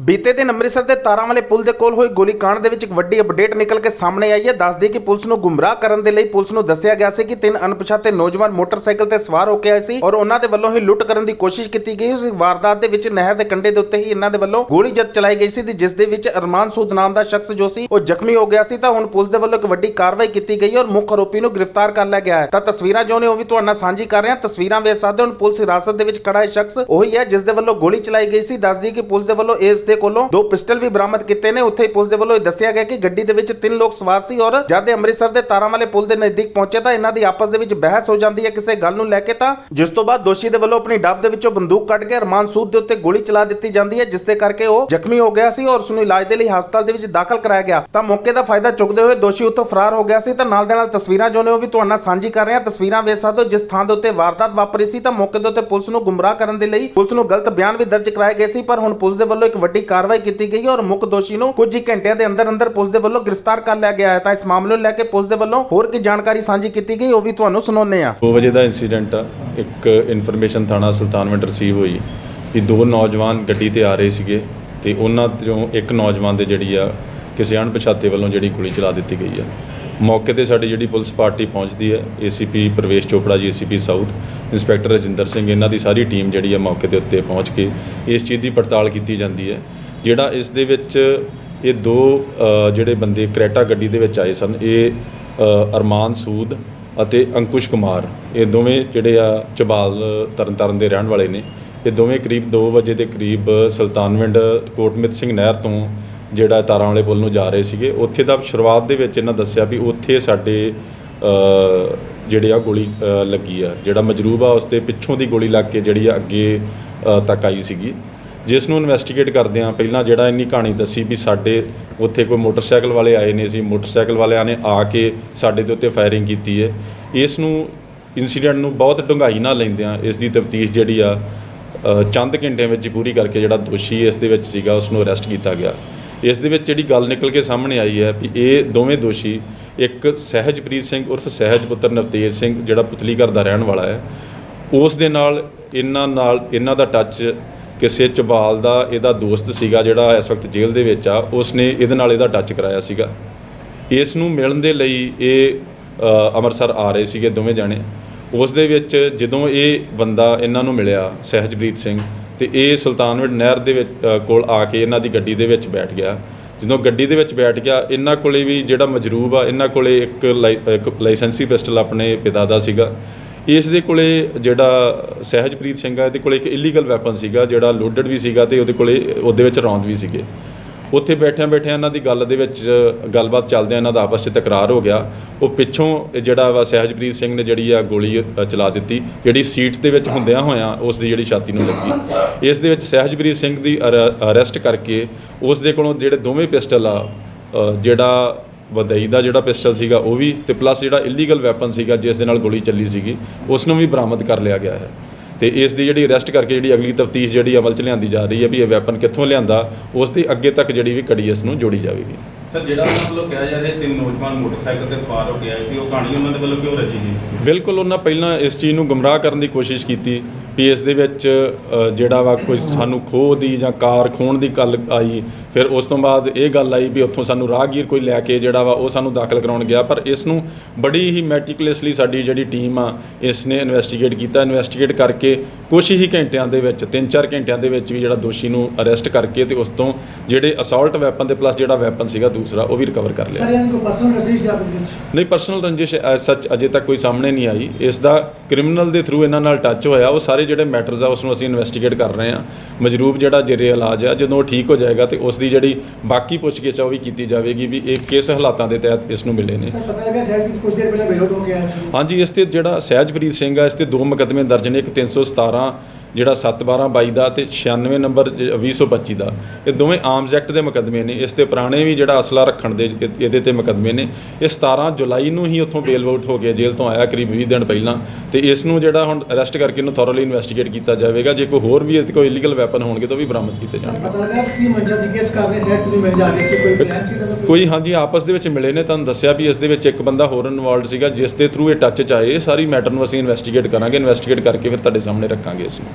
ਬੀਤੇ ਦਿਨ ਅੰਮ੍ਰਿਤਸਰ ਦੇ ਤਾਰਾਂ ਵਾਲੇ ਪੁਲ ਦੇ ਕੋਲ ਹੋਈ ਗੋਲੀकांड ਦੇ ਵਿੱਚ ਇੱਕ ਵੱਡੀ ਅਪਡੇਟ ਨਿਕਲ ਕੇ ਸਾਹਮਣੇ ਆਈ ਹੈ। ਦੱਸਦੀ ਕਿ ਪੁਲਿਸ ਨੂੰ ਗੁੰਮਰਾਹ ਕਰਨ ਦੇ ਲਈ ਪੁਲਿਸ ਨੂੰ ਦੱਸਿਆ ਗਿਆ ਸੀ ਕਿ ਤਿੰਨ ਅਣਪਛਾਤੇ ਨੌਜਵਾਨ ਮੋਟਰਸਾਈਕਲ ਤੇ ਸਵਾਰ ਹੋ ਕੇ ਆਏ ਸੀ ਔਰ ਉਹਨਾਂ ਦੇ ਵੱਲੋਂ ਹੀ ਲੁੱਟ ਕਰਨ ਦੀ ਕੋਸ਼ਿਸ਼ ਕੀਤੀ ਗਈ। ਉਸ ਵਾਰਦਾਤ ਦੇ ਵਿੱਚ ਨਹਿਰ ਦੇ ਕੰਢੇ ਦੇ ਉੱਤੇ ਹੀ ਇਹਨਾਂ ਦੇ ਵੱਲੋਂ ਗੋਲੀ ਜਦ ਚਲਾਈ ਗਈ ਸੀ, ਜਿਸ ਦੇ ਵਿੱਚ ਅਰਮਾਨ ਸੂਦ ਨਾਮ ਦਾ ਸ਼ਖਸ ਜੋ ਸੀ, ਉਹ ਜ਼ਖਮੀ ਹੋ ਗਿਆ ਸੀ। ਤਾਂ ਹੁਣ ਪੁਲਿਸ ਦੇ ਵੱਲੋਂ ਇੱਕ ਵੱਡੀ ਕਾਰਵਾਈ ਕੀਤੀ ਗਈ ਔਰ ਮੁੱਖ ਆਰੋਪੀ ਨੂੰ ਗ੍ਰਿਫਤਾਰ ਕਰ ਲਿਆ ਗਿਆ ਹੈ। ਤਾਂ ਤਸਵੀਰਾਂ ਜੋ ਨੇ, ਉਹ ਵੀ ਤੁਹਾਡੇ ਨਾਲ ਸਾਂਝੀ ਕਰ ਰਹੇ ਹਾਂ। ਤਸਵੀਰਾਂ ਵੇਖ ਸਕਦੇ ਹੋ, ਹੁਣ ਪੁਲਿਸ ਹਿਰਾਸਤ ਦੇ ਵਿੱਚ ਖੜਾ ਇਹ ਸ਼ਖਸ ਉਹੀ ਹੈ, ਜਿਸ ਦੇ ਵੱਲੋਂ ਗੋਲੀ ਚਲਾਈ ਗਈ ਸੀ। ਦੱਸਦੀ ਕਿ ਪੁਲਿਸ ਦੇ ਵੱਲੋਂ ਇਸ ਦੇ ਕੋਲੋਂ ਦੋ ਪਿਸਟਲ ਵੀ ਬਰਾਮਦ ਕੀਤੇ ਨੇ। ਉੱਥੇ ਹੀ ਪੁਲਿਸ ਦੇ ਵੱਲੋਂ ਇਹ ਦੱਸਿਆ ਗਿਆ ਕਿ ਗੱਡੀ ਦੇ ਵਿੱਚ ਤਿੰਨ ਲੋਕ ਸਵਾਰ ਸੀ ਔਰ ਜਦ ਇਹ ਅੰਮ੍ਰਿਤਸਰ ਦੇ ਤਾਰਾਂ ਵਾਲੇ ਪੁਲ ਦੇ ਨਜ਼ਦੀਕ ਪਹੁੰਚੇ ਤਾਂ ਇਹਨਾਂ ਦੀ ਆਪਸ ਦੇ ਵਿੱਚ ਬਹਿਸ ਹੋ ਜਾਂਦੀ ਹੈ। ਕਿਸੇ ਗੱਲ ਨੂੰ ਲੈ ਕੇ ਤਾਂ ਜਿਸ ਤੋਂ ਬਾਅਦ ਦੋਸ਼ੀ ਦੇ ਵੱਲੋਂ ਆਪਣੀ ਡੱਬ ਦੇ ਵਿੱਚੋਂ ਬੰਦੂਕ ਕੱਢ ਕੇ ਅਰਮਾਨ ਸੂਦ ਦੇ ਉੱਤੇ ਗੋਲੀ ਚਲਾ ਦਿੱਤੀ ਜਾਂਦੀ ਹੈ, ਜਿਸ ਦੇ ਕਰਕੇ ਉਹ ਜ਼ਖਮੀ ਹੋ ਗਿਆ ਸੀ ਔਰ ਉਸ ਨੂੰ ਇਲਾਜ ਦੇ ਲਈ ਹਸਪਤਾਲ ਦੇ ਵਿੱਚ ਦਾਖਲ ਕਰਾਇਆ ਗਿਆ। ਤਾਂ ਮੌਕੇ ਦਾ ਫਾਇਦਾ ਚੁੱਕਦੇ ਹੋਏ ਦੋਸ਼ੀ ਉੱਥੋਂ ਫਰਾਰ ਹੋ ਗਿਆ ਸੀ। ਤਾਂ ਨਾਲ ਦੇ ਨਾਲ ਤਸਵੀਰਾਂ ਜੋ ਨੇ ਉਹ ਵੀ ਤੁਹਾਡੇ ਨਾਲ ਸਾਂਝੀ ਕਰ ਰਹੇ ਹਾਂ। ਤਸਵੀਰਾਂ ਵੇਖ ਸਕਦੇ ਹੋ ਜਿਸ ਥਾਂ ਦੇ ਉੱਤੇ ਵਾਰਦਾਤ ਵਾਪਰੀ ਸੀ। ਤਾਂ ਮੌਕੇ ਦੇ ਉੱਤੇ ਪੁਲਿਸ ਨੂੰ ਗੁੰਮਰਾਹ ਕਰਨ ਦੇ ਲਈ ਪੁਲਿਸ ਨੂੰ ਗਲਤ ਬਿਆਨ ਵੀ ਦਰਜ ਕਰਾਏ ਗਏ ਸੀ। ਪਰ ਹੁਣ ਪੁਲਿਸ ਦੇ ਵੱਲੋਂ ਇੱਕ ਵੱਡੀ ਕਾਰਵਾਈ ਕੀਤੀ ਗਈ ਹੈ ਔਰ ਮੁੱਖ ਦੋਸ਼ੀ ਨੂੰ ਕੁਝ ਹੀ ਘੰਟਿਆਂ ਦੇ ਅੰਦਰ ਅੰਦਰ ਪੁਲਿਸ ਦੇ ਵੱਲੋਂ ਗ੍ਰਿਫਤਾਰ ਕਰ ਲਿਆ ਗਿਆ ਹੈ। ਤਾਂ ਇਸ ਮਾਮਲੇ ਨੂੰ ਲੈ ਕੇ ਪੁਲਿਸ ਦੇ ਵੱਲੋਂ ਹੋਰ ਕੀ ਜਾਣਕਾਰੀ ਸਾਂਝੀ ਕੀਤੀ ਗਈ, ਉਹ ਵੀ ਤੁਹਾਨੂੰ ਸੁਣਾਉਂਦੇ ਹਾਂ। 2 ਵਜੇ ਦਾ ਇਨਸੀਡੈਂਟ ਆ। ਇੱਕ ਇਨਫੋਰਮੇਸ਼ਨ ਥਾਣਾ ਸੁਲਤਾਨਵਿੰਡ ਰਿਸੀਵ ਹੋਈ ਕਿ ਦੋ ਨੌਜਵਾਨ ਗੱਡੀ ਤੇ ਆ ਰਹੇ ਸੀਗੇ ਤੇ ਉਹਨਾਂ ਤੋਂ ਇੱਕ ਨੌਜਵਾਨ ਦੇ ਜਿਹੜੀ ਆ ਕਿਸੇ ਅਣਪਛਾਤੇ ਵੱਲੋਂ ਜਿਹੜੀ ਗੋਲੀ ਚਲਾ ਦਿੱਤੀ ਗਈ ਆ। ਮੌਕੇ ਤੇ ਸਾਡੀ ਜਿਹੜੀ ਪੁਲਿਸ ਪਾਰਟੀ ਪਹੁੰਚਦੀ ਹੈ ACP Pravesh Chopra ji ACP south. Inspector Rajinder Singh, ਇਹਨਾਂ ਦੀ ਸਾਰੀ ਟੀਮ ਜਿਹੜੀ ਆ ਮੌਕੇ ਦੇ ਉੱਤੇ ਪਹੁੰਚ ਕੇ ਇਸ ਚੀਜ਼ ਦੀ ਪੜਤਾਲ ਕੀਤੀ ਜਾਂਦੀ ਹੈ। ਜਿਹੜਾ ਇਸ ਦੇ ਵਿੱਚ ਇਹ ਦੋ ਜਿਹੜੇ ਬੰਦੇ ਕਰੈਟਾ ਗੱਡੀ ਦੇ ਵਿੱਚ ਆਏ ਸਨ, ਇਹ ਅਰਮਾਨ ਸੂਦ ਅਤੇ ਅੰਕੁਸ਼ ਕੁਮਾਰ, ਇਹ ਦੋਵੇਂ ਜਿਹੜੇ ਆ ਚਬਾਲ ਤਰਨਤਾਰਨ ਦੇ ਰਹਿਣ ਵਾਲੇ ਨੇ। ਇਹ ਦੋਵੇਂ ਕਰੀਬ 2 ਵਜੇ ਦੇ ਕਰੀਬ ਸੁਲਤਾਨਵਿੰਡ ਕੋਟਮਿਤ ਸਿੰਘ ਨਹਿਰ ਤੋਂ ਜਿਹੜਾ ਤਾਰਾਂ ਵਾਲੇ ਪੁਲ ਨੂੰ ਜਾ ਰਹੇ ਸੀਗੇ। ਉੱਥੇ ਦਾ ਸ਼ੁਰੂਆਤ ਦੇ ਵਿੱਚ ਇਹਨਾਂ ਦੱਸਿਆ ਵੀ ਉੱਥੇ ਸਾਡੇ ਜਿਹੜੇ ਆ ਗੋਲੀ ਲੱਗੀ ਆ। ਜਿਹੜਾ ਮਜਰੂਬ ਆ, ਉਸ ਤੇ ਪਿੱਛੋਂ ਦੀ ਗੋਲੀ ਲੱਗ ਕੇ ਜਿਹੜੀ ਆ ਅੱਗੇ ਤੱਕ ਆਈ ਸੀਗੀ। ਜਿਸ ਨੂੰ ਇਨਵੈਸਟੀਗੇਟ ਕਰਦੇ ਆ, ਪਹਿਲਾਂ ਜਿਹੜਾ ਇੰਨੀ ਕਹਾਣੀ ਦੱਸੀ ਵੀ ਸਾਡੇ ਉੱਥੇ ਕੋਈ ਮੋਟਰਸਾਈਕਲ ਵਾਲੇ ਆਏ ਨੇ ਸੀ, ਮੋਟਰਸਾਈਕਲ ਵਾਲਿਆਂ ਨੇ ਆ ਕੇ ਸਾਡੇ ਦੇ ਉੱਤੇ ਫਾਇਰਿੰਗ ਕੀਤੀ ਹੈ ਇਸ ਨੂੰ ਇਨਸੀਡੈਂਟ ਨੂੰ ਬਹੁਤ ਡੂੰਘਾਈ ਨਾਲ ਲੈਂਦੇ ਆ। ਇਸ ਦੀ ਤਫਤੀਸ਼ ਜਿਹੜੀ ਆ ਚੰਦ ਘੰਟਿਆਂ ਵਿੱਚ ਪੂਰੀ ਕਰਕੇ ਜਿਹੜਾ ਦੋਸ਼ੀ ਇਸ ਦੇ ਵਿੱਚ ਸੀਗਾ, ਉਸ ਨੂੰ ਅਰੈਸਟ ਕੀਤਾ ਗਿਆ। ਇਸ ਦੇ ਵਿੱਚ ਜਿਹੜੀ ਗੱਲ ਨਿਕਲ ਕੇ ਸਾਹਮਣੇ ਆਈ ਹੈ ਵੀ ਇਹ ਦੋਵੇਂ ਦੋਸ਼ੀ ਇੱਕ ਸਹਿਜਪ੍ਰੀਤ ਸਿੰਘ ਉਰਫ ਸਹਿਜ ਪੁੱਤਰ ਨਵਤੇਜ ਸਿੰਘ ਜਿਹੜਾ ਪੁਤਲੀਗੜ੍ਹ ਦਾ ਰਹਿਣ ਵਾਲਾ ਹੈ, ਉਸ ਦੇ ਨਾਲ ਇਹਨਾਂ ਨਾਲ ਇਹਨਾਂ ਦਾ ਟੱਚ ਕਿਸੇ ਚਬਾਲ ਦਾ ਇਹਦਾ ਦੋਸਤ ਸੀਗਾ ਜਿਹੜਾ ਇਸ ਵਕਤ ਜੇਲ੍ਹ ਦੇ ਵਿੱਚ ਆ ਉਸ ਨੇ ਇਹਦੇ ਨਾਲ ਇਹਦਾ ਟੱਚ ਕਰਾਇਆ ਸੀਗਾ। ਇਸ ਨੂੰ ਮਿਲਣ ਦੇ ਲਈ ਇਹ ਅੰਮ੍ਰਿਤਸਰ ਆ ਰਹੇ ਸੀਗੇ ਦੋਵੇਂ ਜਾਣੇ। ਉਸ ਦੇ ਵਿੱਚ ਜਦੋਂ ਇਹ ਬੰਦਾ ਇਹਨਾਂ ਨੂੰ ਮਿਲਿਆ, ਸਹਿਜਪ੍ਰੀਤ ਸਿੰਘ, ਤੇ ਇਹ ਸੁਲਤਾਨਵਿੰਡ ਨਹਿਰ ਦੇ ਵਿੱਚ ਕੋਲ ਆ ਕੇ ਇਹਨਾਂ ਦੀ ਗੱਡੀ ਦੇ ਵਿੱਚ ਬੈਠ ਗਿਆ। ਜਦੋਂ ਗੱਡੀ ਦੇ ਵਿੱਚ ਬੈਠ ਗਿਆ, ਇਹਨਾਂ ਕੋਲੇ ਵੀ ਜਿਹੜਾ ਮਜਰੂਬ ਆ, ਇਹਨਾਂ ਕੋਲੇ ਇੱਕ ਲਾਈ- ਇੱਕ ਲਾਇਸੈਂਸੀ ਪਿਸਟਲ ਆਪਣੇ ਪਿਤਾ ਦਾ ਸੀਗਾ। ਇਸ ਦੇ ਕੋਲੇ ਜਿਹੜਾ ਸਹਿਜਪ੍ਰੀਤ ਸਿੰਘ ਆ, ਇਹਦੇ ਕੋਲੇ ਇੱਕ ਇਲੀਗਲ ਵੈਪਨ ਸੀਗਾ, ਜਿਹੜਾ ਲੋਡਡ ਵੀ ਸੀਗਾ ਤੇ ਉਹਦੇ ਕੋਲੇ, ਉਹਦੇ ਵਿੱਚ ਰੌਂਦ ਵੀ ਸੀਗੇ। ਉੱਥੇ ਬੈਠਿਆਂ ਬੈਠਿਆਂ ਇਹਨਾਂ ਦੀ ਗੱਲ ਦੇ ਵਿੱਚ, ਗੱਲਬਾਤ ਚੱਲਦਿਆਂ ਇਹਨਾਂ ਦਾ ਆਪਸ 'ਚ ਤਕਰਾਰ ਹੋ ਗਿਆ। ਉਹ ਪਿੱਛੋਂ ਇਹ ਜਿਹੜਾ ਵਾ ਸਹਿਜਪ੍ਰੀਤ ਸਿੰਘ ਨੇ ਜਿਹੜੀ ਆ ਗੋਲੀ ਚਲਾ ਦਿੱਤੀ। ਜਿਹੜੀ ਸੀਟ ਦੇ ਵਿੱਚ ਹੁੰਦਿਆਂ ਹੋਇਆਂ ਉਸ ਦੀ ਜਿਹੜੀ ਛਾਤੀ ਨੂੰ ਲੱਗੀ। ਇਸ ਦੇ ਵਿੱਚ ਸਹਿਜਪ੍ਰੀਤ ਸਿੰਘ ਦੀ ਅਰੈਸਟ ਕਰਕੇ ਉਸ ਦੇ ਕੋਲੋਂ ਜਿਹੜੇ ਦੋਵੇਂ ਪਿਸਟਲ ਆ ਜਿਹੜਾ ਵਦਈ ਦਾ ਜਿਹੜਾ ਪਿਸਟਲ ਸੀਗਾ ਉਹ ਵੀ ਤੇ ਪਲੱਸ ਜਿਹੜਾ ਇਲੀਗਲ ਵੈਪਨ ਸੀਗਾ ਜਿਸ ਦੇ ਨਾਲ ਗੋਲੀ ਚੱਲੀ ਸੀਗੀ, ਉਸ ਨੂੰ ਵੀ ਬਰਾਮਦ ਕਰ ਲਿਆ ਗਿਆ ਹੈ। ਤੇ ਇਸ ਦੀ ਜਿਹੜੀ ਅਰੈਸਟ ਕਰਕੇ ਜਿਹੜੀ ਅਗਲੀ ਤਫਤੀਸ਼ ਜਿਹੜੀ ਅਮਲ 'ਚ ਲਿਆਂਦੀ ਜਾ ਰਹੀ ਹੈ ਵੀ ਇਹ ਵੈਪਨ ਕਿੱਥੋਂ ਲਿਆਂਦਾ, ਉਸ ਦੀ ਅੱਗੇ ਤੱਕ ਜਿਹੜੀ ਵੀ ਕੜੀ ਇਸ ਨੂੰ ਜੋੜੀ ਜਾਵੇਗੀ। ਸਰ, ਜਿਹੜਾ ਉਹਨਾਂ ਵੱਲੋਂ ਕਿਹਾ ਜਾ ਰਿਹਾ, ਤਿੰਨ ਨੌਜਵਾਨ ਮੋਟਰਸਾਈਕਲ ਤੇ ਸਵਾਰ ਹੋ ਕੇ ਆਏ ਸੀ, ਉਹ ਕਹਾਣੀ ਉਹਨਾਂ ਦੇ ਵੱਲੋਂ ਕਿਉਂ ਰਚੀ ਗਈ ਸੀ? ਬਿਲਕੁਲ, ਉਹਨਾਂ ਪਹਿਲਾਂ ਇਸ ਚੀਜ਼ ਨੂੰ ਗੁੰਮਰਾਹ ਕਰਨ ਦੀ ਕੋਸ਼ਿਸ਼ ਕੀਤੀ। ਵੀ ਇਸ ਦੇ ਵਿੱਚ ਜਿਹੜਾ ਵਾ ਕੋਈ ਸਾਨੂੰ ਖੋਹ ਦੀ ਜਾਂ ਕਾਰ ਖੋਣ ਦੀ ਗੱਲ ਆਈ ਫਿਰ ਉਸ ਤੋਂ ਬਾਅਦ ਇਹ ਗੱਲ ਆਈ ਵੀ ਉੱਥੋਂ ਸਾਨੂੰ ਰਾਹਗੀਰ ਕੋਈ ਲੈ ਕੇ ਜਿਹੜਾ ਵਾ ਉਹ ਸਾਨੂੰ ਦਾਖਲ ਕਰਾਉਣ ਗਿਆ। ਪਰ ਇਸ ਨੂੰ ਬੜੀ ਹੀ ਮੈਟੀਕੂਲਸਲੀ ਸਾਡੀ ਜਿਹੜੀ ਟੀਮ ਆ ਇਸ ਨੇ ਇਨਵੈਸਟੀਗੇਟ ਕੀਤਾ। ਇਨਵੈਸਟੀਗੇਟ ਕਰਕੇ ਕੁਛ ਹੀ ਘੰਟਿਆਂ ਦੇ ਵਿੱਚ 3-4 ਘੰਟਿਆਂ ਦੇ ਵਿੱਚ ਵੀ ਜਿਹੜਾ ਦੋਸ਼ੀ ਨੂੰ ਅਰੈਸਟ ਕਰਕੇ ਤੇ ਉਸ ਤੋਂ ਜਿਹੜੇ ਅਸਾਲਟ ਵੈਪਨ ਦੇ ਪਲੱਸ ਜਿਹੜਾ ਵੈਪਨ ਸੀਗਾ ਦੂਸਰਾ ਉਹ ਵੀ ਰਿਕਵਰ ਕਰ ਲਿਆ। ਸਰ ਇਹਨਾਂ ਦੀ ਕੋਈ ਪਰਸਨਲ ਆਪਸ ਵਿੱਚ? ਨਹੀਂ ਪਰਸਨਲ ਰੰਜਿਸ਼ ਸੱਚ ਅਜੇ ਤੱਕ ਕੋਈ ਸਾਹਮਣੇ ਨਹੀਂ ਆਈ। ਇਸ ਦਾ ਕ੍ਰਿਮੀਨਲ ਦੇ ਥਰੂ ਇਹਨਾਂ ਨਾਲ ਟੱਚ ਹੋਇਆ ਉਹ ਸਾਰੇ ਜਿਹੜੇ ਮੈਟਰਸ ਆ ਉਸ ਨੂੰ ਅਸੀਂ ਇਨਵੈਸਟੀਗੇਟ ਕਰ ਰਹੇ ਹਾਂ। ਮਜਰੂਬ ਜਿਹੜਾ ਜੇਰੇ ਇਲਾਜ ਆ ਜਦੋਂ ਉਹ ਠੀਕ ਹੋ ਜਾਏਗਾ ਤੇ ਉਸ ਦੀ ਜਿਹੜੀ ਬਾਕੀ ਪੁੱਛਗਿੱਛ ਆ ਉਹ ਵੀ ਕੀਤੀ ਜਾਵੇਗੀ ਵੀ ਇਹ ਕਿਸ ਹਾਲਾਤਾਂ ਦੇ ਤਹਿਤ ਇਸ ਨੂੰ ਮਿਲੇ ਨੇ। ਸਰ ਪਤਾ ਲੱਗਾ ਸ਼ਾਇਦ ਕਿ ਕੁਝ ਦੇਰ ਪਹਿਲਾਂ ਬੇਹੋਸ਼ ਹੋ ਗਿਆ ਸੀ। ਹਾਂਜੀ ਇਸ ਤੇ ਜਿਹੜਾ ਸਹਿਜਪ੍ਰੀਤ ਸਿੰਘ ਆ ਇਸ ਤੇ ਦੋ ਮੁਕੱਦਮੇ ਦਰਜ ਨੇ। ਇੱਕ 317 ਜਿਹੜਾ 71222 ਦਾ ਤੇ 96 ਨੰਬਰ ਜ- 2025 ਦਾ ਇਹ ਦੋਵੇਂ ਆਰਮਸ ਐਕਟ ਦੇ ਮੁਕੱਦਮੇ ਨੇ। ਇਸ ਤੇ ਪੁਰਾਣੇ ਵੀ ਜਿਹੜਾ ਅਸਲਾ ਰੱਖਣ ਦੇ ਇਹ- ਇਹਦੇ ਤੇ ਮੁਕੱਦਮੇ ਨੇ। ਇਹ 17 ਜੁਲਾਈ ਨੂੰ ਹੀ ਉੱਥੋਂ ਬੇਲ ਆਊਟ ਹੋ ਗਿਆ ਜੇਲ੍ਹ ਤੋਂ ਆਇਆ ਕਰੀਬ 20 ਦਿਨ ਪਹਿਲਾਂ। ਤੇ ਇਸ ਨੂੰ ਜਿਹੜਾ ਹੁਣ ਅਰੈਸਟ ਕਰਕੇ ਇਹਨੂੰ ਥੋਰਲੀ ਇਨਵੈਸਟੀਗੇਟ ਕੀਤਾ ਜਾਵੇਗਾ। ਜੇ ਕੋਈ ਹੋਰ ਵੀ ਇਹਦੇ ਕੋਈ ਇਲੀਗਲ ਵੈਪਨ ਹੋਣਗੇ ਤਾਂ ਵੀ ਬਰਾਮਦ ਕੀਤੇ ਜਾਣਗੇ। ਪਤਾ ਲੱਗਾ ਕਿ ਮੰਜਾ ਸੀ ਕਿਸ ਕਾਰਨ ਸ਼ਾਇਦ ਤੁਸੀਂ ਮਿਲ ਜਾ ਰਹੀ ਸੀ ਕੋਈ ਪਲਾਨ ਸੀ ਤਾਂ ਕੋਈ ਹਾਂਜੀ ਆਪਸ ਦੇ ਵਿੱਚ ਮਿਲੇ ਨੇ। ਤੁਹਾਨੂੰ ਦੱਸਿਆ ਵੀ ਇਸ ਦੇ ਵਿੱਚ ਇੱਕ ਬੰਦਾ ਹੋਰ ਇਨਵੋਲਡ ਸੀਗਾ ਜਿਸ ਦੇ ਥਰੂ ਇਹ ਟੱਚ ਚ ਆਏ। ਇਹ ਸਾਰੀ ਮੈਟਰ ਨੂੰ ਅਸੀਂ ਇਨਵੈਸਟੀਗੇਟ ਕਰਾਂਗੇ। ਇਨਵੈਸਟੀਗੇਟ ਕਰਕੇ ਫਿਰ ਤੁਹਾਡੇ ਸਾਹਮਣੇ ਰੱਖਾਂਗੇ ਇਸ ਨੂੰ